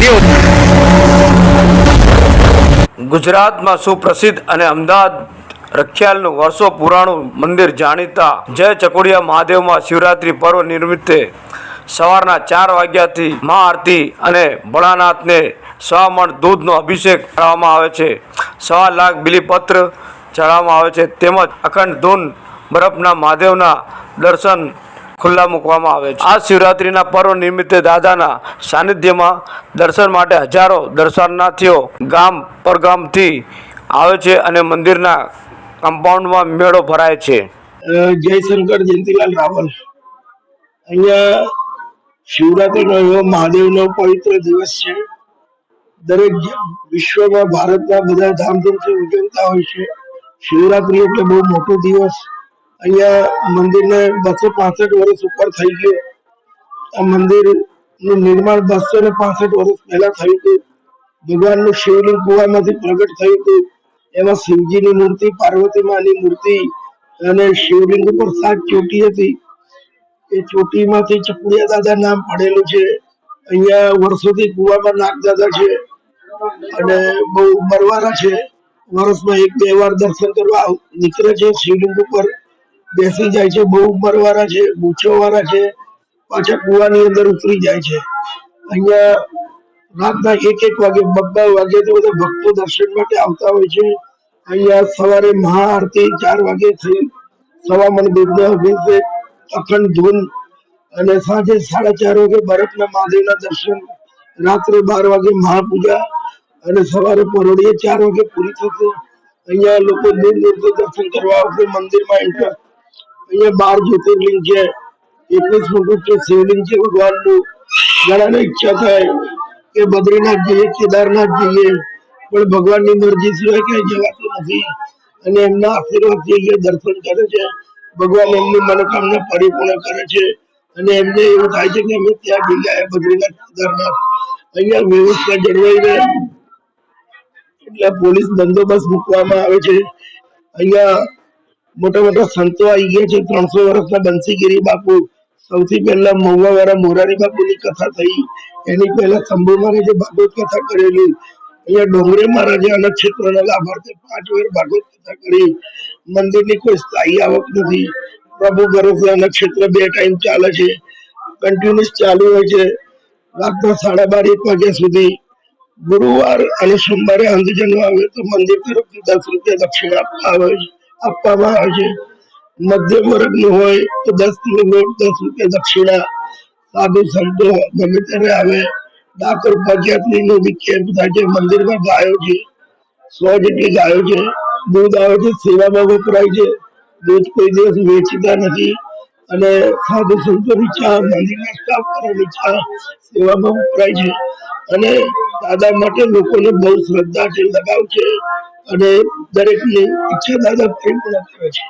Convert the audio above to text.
News. ગુજરાતમાં સુપ્રસિદ્ધ અને અમદાવાદ રખિયાલનું વર્ષો પુરાણું મંદિર જાણીતા જય ચકોડિયા મહાદેવમાં શિવરાત્રિ પર્વ નિમિત્તે સવારના ચાર વાગ્યાથી મા આરતી અને ભોળાનાથને સવામણ દૂધનો અભિષેક કરવામાં આવે છે. સવા લાખ બિલીપત્ર ચડાવવામાં આવે છે. તેમજ અખંડ ધૂન બરફના મહાદેવના દર્શન ખુલ્લા મૂકવામાં આવે છે. આ શિવરાત્રિના પર્વ નિમિત્તે દાદાના સાનિધ્યમાં દર્શન માટે હજારો દર્શનાર્થીઓ ગામ પરગામથી આવે છે અને મંદિરના કમ્પાઉન્ડમાં મેળો ભરાય છે. જયશંકર જયંતિલાલ રાવલ. અહીંયા શિવરાત્રિનો એવો મહાદેવનો પવિત્ર દિવસ છે. દરેક વિશ્વમાં, ભારતમાં બધા ધામધૂમથી ઉજવતા હોય છે. શિવરાત્રી એટલે બહુ મોટો દિવસ. અહીંયા મંદિરને બસો પાસઠ વર્ષ ઉપર થઈ ગયું આ મંદિરનું નિર્માણ બસો ને પાસઠ વર્ષ પહેલા થયું હતું ભગવાનનું શિવલિંગ કુવામાંથી પ્રગટ થયું હતું એમાં શિવજીની મૂર્તિ, પાર્વતી માની મૂર્તિ અને શિવલિંગ ઉપર સાત ચોટી હતી. એ ચોટીમાંથી ચકુડિયા દાદા નામ પડેલું છે. અહીંયા વર્ષોથી કુવામાં નાગ દાદા છે અને બહુ બરવારા છે. વર્ષમાં એક બે વાર દર્શન કરવા નીકળે છે શિવલિંગ ઉપર. બેસી જાય છે, બહુ બરવારા છે મૂછો વાળા છે, પાછા કુવાની અંદર ઉતરી જાય છે. અહીંયા રાતના એક એક વાગે બબ્બા વાગે તો બધા ભક્તો દર્શન માટે આવતા હોય છે. અહીંયા સવારે મહાઆરતી ચાર વાગે થઈ સવા મણ દૂધનો અભિષેક અખંડ ધૂન અને સાંજે સાડા ચાર વાગે બરફના મહાદેવના દર્શન, રાત્રે બાર વાગે મહાપૂજા અને સવારે પરોડીએ ચાર વાગે પૂરી થશે. અહીંયા લોકો દૂર દૂરથી દર્શન કરવા આવશે, મંદિરમાં એન્ટર અહીંયા બાર જ્યોતિર્લિંગ છે, એકવીસ મોટું છે, શિવલિંગ છે, ભગવાનનું. ઘણાને ઈચ્છા થાય કે બદ્રીનાથ જઈએ, કેદારનાથ જઈએ, પણ ભગવાનની મરજી સિવાય ક્યાંય જવાતું નથી. અને એમના આશીર્વાદથી અહીંયા દર્શન કરે છે, ભગવાન એમની મનોકામના પરિપૂર્ણ કરે છે. અને એમને એવું થાય છે કે અમે ત્યાં જઈ ગયા બદ્રીનાથ, કેદારનાથ. અહીંયા વ્યવસ્થા જળવાઈ રહે એટલે પોલીસ બંદોબસ્ત મૂકવામાં આવે છે. અહીંયા મોટા મોટા સંતો આવી ગયા છે. ત્રણસો વર્ષના બંસીગીરી બાપુ, સૌથી પહેલા મહુવા વાળા મોરારી બાપુની કથા થઈ. એની પહેલા શંભુ મહારાજે ભાગવત કથા કરેલી, અહીંયા ડોંગરે મહારાજે અનંત ક્ષેત્રના લાભાર્થે પાંચ વાર ભાગવત કથા કરી. મંદિરની કોઈ સ્થાયી આવક નથી. પ્રભુ અનંત ક્ષેત્ર બે ટાઈમ ચાલે છે. કન્ટિન્યુઅસ ચાલુ હોય છે. રાતના સાડા બાર, એક વાગ્યા સુધી ગુરુવાર અને સોમવારે અંધજનો આવે તો મંદિર તરફથી દસ રૂપિયા દક્ષિણા આપવા આવે છે. આપવામાં આવે છે. મધ્યમ વર્ગનું હોય તો દસ કિલો નોટ દસ રૂપિયા દક્ષિણા, સાધુ સંતો ગમે ત્યારે આવે. ડાકોર પંચાયતની બી કેમ્પ થાય છે. મંદિરમાં ગાયો છે. સો જેટલી ગાયો છે. દૂધ આવે છે. સેવામાં વપરાય છે. દૂધ કોઈ દિવસ વેચતા નથી. અને સાધુ સંતોની ચા, મંદિરના સ્ટાફ કરેલી ચા સેવામાં વપરાય છે. અને દાદા માટે લોકોને બહુ શ્રદ્ધા છે, લગાવ છે. અને દરેકની ઈચ્છા દાદા પરિપૂર્ણ કરે છે.